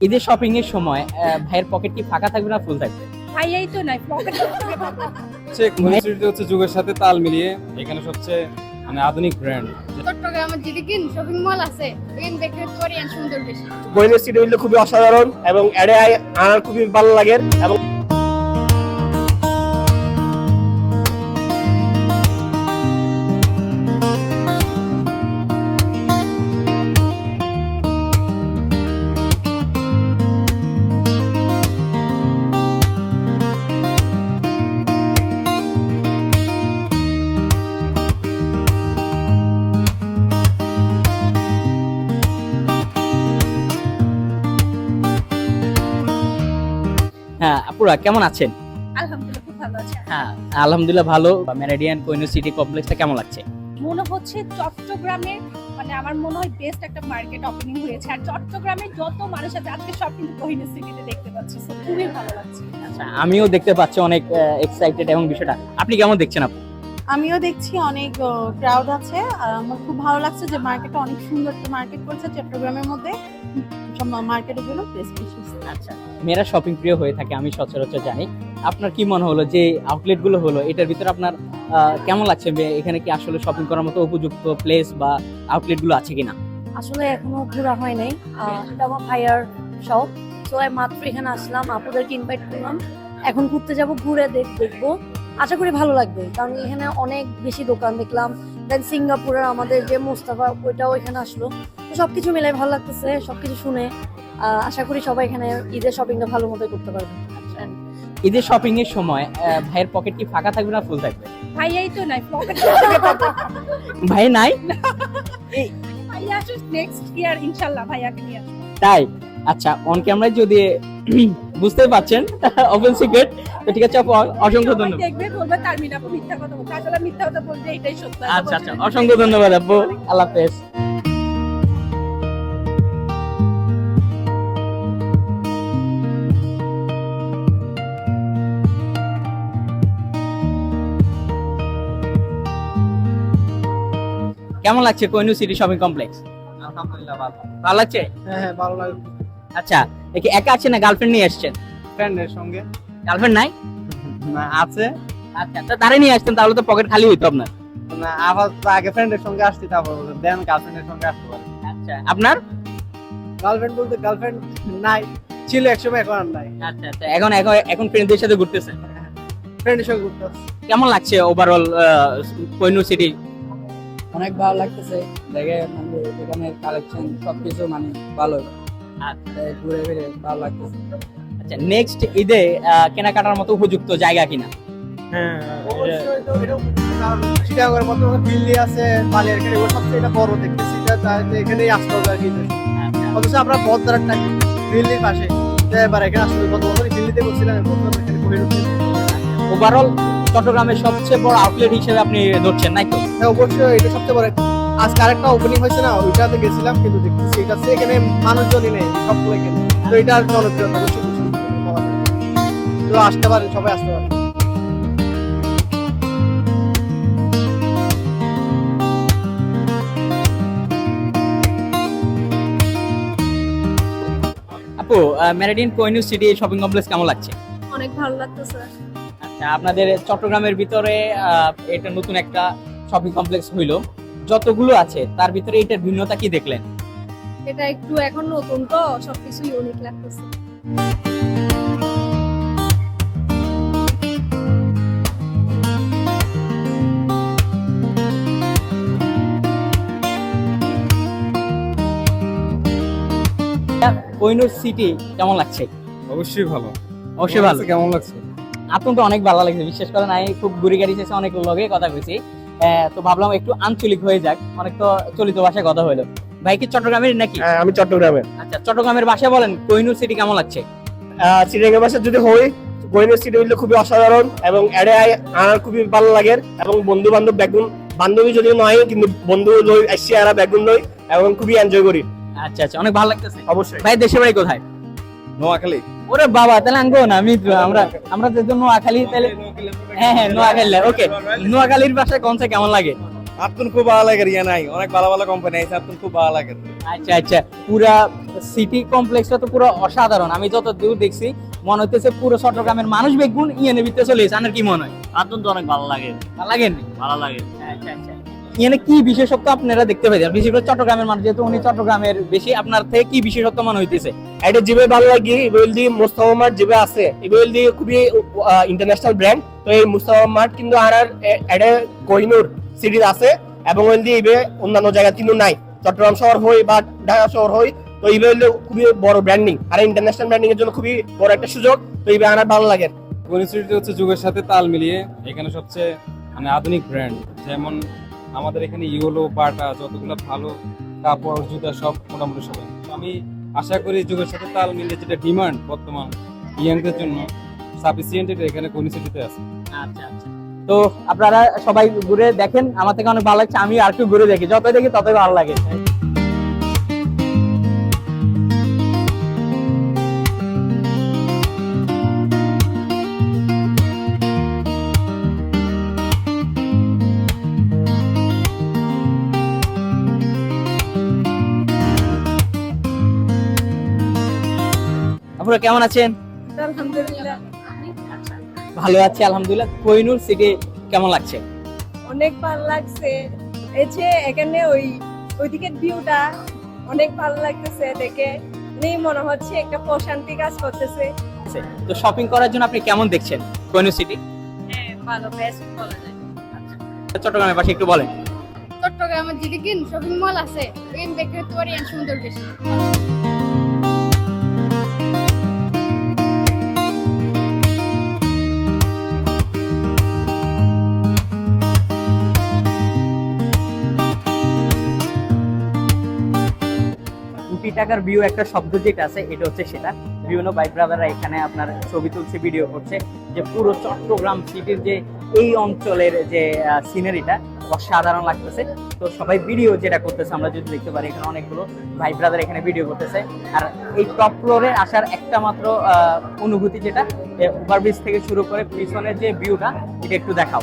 ঈদের শপিং এর সময় আহ, ভাইয়ের পকেট কি ফাঁকা থাকবে না ফুল থাকবে? ভাইয়াই তো নাই পকেট হচ্ছে কোহিনসিটি হচ্ছে যুগের সাথে তাল মিলিয়ে এখানে সবচেয়ে মানে আধুনিক ব্র্যান্ড চট্টগ্রামের যদি কিন শপিং মল আছে এখানে দেখে সুন্দর বেশি। বইনের সিটি হইলে খুবই অসাধারণ এবং এড়ে আনার খুবই ভালো লাগে এবং আপুরা কেমন আছেন? আলহামদুলিল্লাহ ভালো আছে। হ্যাঁ মেরাডিয়ান কোইনো সিটি কমপ্লেক্সটা কেমন লাগছে? মনে হচ্ছে চট্টগ্রামে মানে আমার মনে হয় বেস্ট একটা মার্কেট ওপেনিং হয়েছে। আর চট্টগ্রামে যত মানুষ আছে আজকে সব কিন্তু কোহিনুর সিটিতে দেখতে পাচ্ছি। খুবই ভালো লাগছে। আচ্ছা আমিও দেখতে পাচ্ছি অনেক এক্সাইটেড এবং বিষয়টা। আপনি কেমন দেখছেন আপু? আমিও দেখছি অনেক ক্রাউড আছে। আর আমার খুব ভালো লাগছে যে মার্কেটটা অনেক সুন্দর একটা মার্কেট করছে চট্টগ্রামের মধ্যে। সব মার্কেটের জন্য বেস্ট বিশেষ আচ্ছা মেয়েরা শপিং প্রিয় হয়ে থাকে আমি সচরাচর জানি। আপনার কি মনে হলো যে আউটলেটগুলো হলো এটার ভিতরে আপনার আহ, কেমন লাগছে? এখানে কি আসলে শপিং করার মতো উপযুক্ত প্লেস বা আউটলেটগুলো আছে কিনা? আসলে এখনও ঘোরা হয় নাই। আহ, এটা আমার ভাইয়ার শখ তো মাত্র এখানে আসলাম আপুদেরকে ইনভাইট করলাম। এখন ঘুরতে যাব ঘুরে দেখ দেখব। আশা করি ভালো লাগবে। কারণ এখানে অনেক বেশি দোকান দেখলাম। দেন সিঙ্গাপুরের আমাদের যে মোস্তাফা ওইটাও এখানে আসলো। তো সবকিছু মিলে ভালো লাগতেছে সবকিছু শুনে। আহ, আশা করি সবাই এখানে ঈদের শপিংটা ভালো মতো করতে পারবে। ঈদের শপিং এর সময় আহ, ভাইয়ের পকেট কি ফাঁকা থাকবে না ফুল থাকবে? ভাইয়াই তো নাই পকেট ভাই নাই? ভাইয়া আসুন নেক্সট ইয়ার ইনশাল্লাহ ভাইয়াকে নিয়ে তাই? আচ্ছা অন ক্যামেরায় যদি বুঝতে পারছেন? ওপেন সিক্রেট তো ঠিক আছে আপু অসংখ্য ধন্যবাদ। দেখবে বলবে তার মিনা আপু মিথ্যা কথা বলছে। আসলে মিথ্যা কথা বলছে এটাই সত্য। আচ্ছা আচ্ছা অসংখ্য ধন্যবাদ আপু আল্লাহ হাফেজ। কেমন লাগছে কোহিনূর সিটি শপিং কমপ্লেক্স? আলহামদুলিল্লাহ ভালো। ভালো লাগছে? হ্যাঁ হ্যাঁ ভালো লাগে আচ্ছা দেখি একা আছেন না গার্লফ্রেন্ড নিয়ে আসছেন ফ্রেন্ডের সঙ্গে। গার্লফ্রেন্ড নাই? না আছে। আচ্ছা তো তারে নিয়ে আসতেন তাহলে তো পকেট খালি হইতো আপনার। না আপাতত আগে ফ্রেন্ডের সঙ্গে আসছি তারপর দেন গার্লফ্রেন্ডের সঙ্গে আসতে পারি আচ্ছা আপনার? গার্লফ্রেন্ড বলতে গার্লফ্রেন্ড নাই ছিল একসময় এখন আর নাই। আচ্ছা আচ্ছা এখন এখন এখন ফ্রেন্ডদের সাথে ঘুরতেছেন ফ্রেন্ডের সঙ্গে ঘুরতে কেমন লাগছে ওভারঅল কোহিনূর সিটি অনেক ভালো লাগতেছে। দেখে মানে এখানে কালেকশন সবকিছু মানে ভালো। ঘুরে ফিরে ভালো লাগতেছে। আচ্ছা নেক্সট ঈদে কেনাকাটার মতো উপযুক্ত জায়গা কিনা? হ্যাঁ অবশ্যই তো এরকম কারণ চিটাগংয়ের মতো দিল্লি আছে বালিয়ার এখানে সবচেয়ে এটা বড় দেখতেছি এখানেই আসতে হবে আর কি। অথচ আমরা বদ্রার থাকি দিল্লির পাশে তো এবার এখানে আসলে গত বছর দিল্লিতে করছিলাম এবার বছর এখানে কোহিনুর ওভারঅল চট্টগ্রামের সবচেয়ে বড় আউটলেট হিসেবে আপনি ধরছেন নাকি হ্যাঁ অবশ্যই এটা সবচেয়ে বড় আজকে আরেকটা ওপেনিং হয়েছে না ওইটাতে গেছিলাম কিন্তু দেখতেছি এটা এখানে মানুষজনই নেই এখানে তো জনপ্রিয়তা বেশি আসতে পারে সবাই আসতে পারে। আপু ম্যারাডিন কোহিনূর সিটি শপিং কমপ্লেক্স কেমন লাগছে? অনেক ভালো লাগতেছে। আচ্ছা আপনাদের চট্টগ্রামের ভিতরে আহ, এটা নতুন একটা শপিং কমপ্লেক্স হইল। যতগুলো আছে তার ভিতরে এটার ভিন্নতা কি দেখলেন? এটা একটু এখন নতুন তো সবকিছু ইউনিক লাগতেছে। কোহিনূর সিটি কেমন লাগছে? অবশ্যই ভালো। অবশ্যই ভালো। কেমন লাগছে? আপনার তো অনেক ভালো লাগছে বিশেষ করে আমি খুব ঘুরি গাড়ি শেষে অনেক লগে কথা কইছি তো ভাবলাম একটু আঞ্চলিক হয়ে যাক। অনেক তো চলিত ভাষায় কথা হলো। ভাই কি চট্টগ্রামের নাকি? হ্যাঁ আমি চট্টগ্রামের। আচ্ছা চট্টগ্রামের ভাষায় বলেন কোহিনূর সিটি কেমন লাগছে? চিটাঙ্গের বাসা যদি হই বইনের সিটি হইলে খুবই অসাধারণ এবং অ্যাডে আনার খুবই ভালো লাগে এবং বন্ধু বান্ধব বেগুন বান্ধবী যদিও নয় কিন্তু বন্ধু লই আসছি আর বেগুন লই এবং খুবই এনজয় করি। আচ্ছা আচ্ছা অনেক ভালো লাগতেছে। অবশ্যই। ভাই দেশে বাড়ি কোথায়? নোয়াখালী? ওরে বাবা তাহলে আঙ্গো না মিত্র আমরা আমরা যেহেতু নোয়াখালী তাহলে হ্যাঁ হ্যাঁ নোয়াখালী ওকে। নোয়াখালীর ভাষায় কনসে কেমন লাগে? আপনার খুব ভালো লাগে রিয়া নাই? অনেক ভালো ভালো কোম্পানি আছে আপনার খুব ভালো লাগে। আচ্ছা আচ্ছা। পুরা সিটি কমপ্লেক্সটা তো পুরো অসাধারণ। আমি যত দূর দেখছি মনে হইতেছে পুরো চট্টগ্রামের মানুষ বেগুন ইয়েনের ভিতরে চলে এসে আপনার কি মনে হয়? আতন তো অনেক ভালো লাগে। ভালো লাগেন ভালো লাগে। আচ্ছা আচ্ছা। ইয়েনে কি বিশেষত্ব আপনারা দেখতে পাইছেন বিশেষ করে চট্টগ্রামের মানুষ যেহেতু উনি চট্টগ্রামের বেশি আপনার থেকে কি বিশেষত্ব মনে হইতেছে? এটা জিবে ভালো লাগে ইবেল দি মুস্তাফা মার্ট জিবে আছে ইবেল দি খুবই ইন্টারন্যাশনাল ব্র্যান্ড তো এই মুস্তাফা মার্ট কিন্তু আর আর এটা কোহিনুর সিরিজ আছে এবং ওই দিয়ে ইবে অন্যান্য জায়গা কিন্তু নাই। চট্টগ্রাম শহর হই বা ঢাকা শহর হই তো ইবে হলো খুবই বড় ব্র্যান্ডিং আর ইন্টারন্যাশনাল ব্র্যান্ডিং এর জন্য খুবই বড় একটা সুযোগ তো ইবে আমার ভালো লাগে। কনিস্ট্রিটি হচ্ছে যুগের সাথে তাল মিলিয়ে এখানে সবচেয়ে মানে আধুনিক ব্র্যান্ড যেমন আমাদের এখানে ইয়োলো বাটা যতগুলো ভালো কাপড় জুতা সব মোটামুটি সবাই। আমি আশা করি যুগের সাথে তাল মিলে যেটা ডিমান্ড বর্তমান ইয়াংদের জন্য সাফিসিয়েন্ট এটা এখানে কনিস্ট্রিটিতে আছে। আচ্ছা আচ্ছা। তো আপনারা সবাই ঘুরে দেখেন আমার থেকে অনেক ভালো লাগছে আমি আর একটু ঘুরে দেখি যতই দেখি ততই ভালো লাগে। আপনারা কেমন আছেন? আলহামদুলিল্লাহ। ভালো আছি আলহামদুলিল্লাহ। কোহিনুর সিটি কেমন লাগছে? অনেক ভালো লাগছে। এই যে এখানে ওই ওইদিকে ভিউটা অনেক ভালো লাগতেছে দেখে। নেই মনে হচ্ছে একটা প্রশান্তি কাজ করতেছে। তো শপিং করার জন্য আপনি কেমন দেখছেন কোহিনুর সিটি? হ্যাঁ ভালো বেস্ট বলা যায়। চট্টগ্রামের পাশে একটু বলেন। চট্টগ্রামের যেদিকে শপিং মল আছে এখানে দেখতে পারি আর সুন্দর বেশি। টাকার ভিউ একটা শব্দ যেটা আছে, এটা হচ্ছে সেটা। বিভিন্ন বাইক ব্রাদাররা এখানে আপনার ছবি তুলছে ভিডিও করছে। যে পুরো চট্টগ্রাম সিটির যে এই অঞ্চলের যে সিনারিটা অসাধারণ লাগতেছে। তো সবাই ভিডিও যেটা করতেছে, আমরা যদি দেখতে পারি, এখানে অনেকগুলো ভাই ব্রাদার এখানে ভিডিও করতেছে। আর এই টপ ফ্লোরে আসার একটা মাত্র অনুভূতি যেটা ওভারব্রিজ থেকে শুরু করে পিছনের যে ভিউটা এটা একটু দেখাও।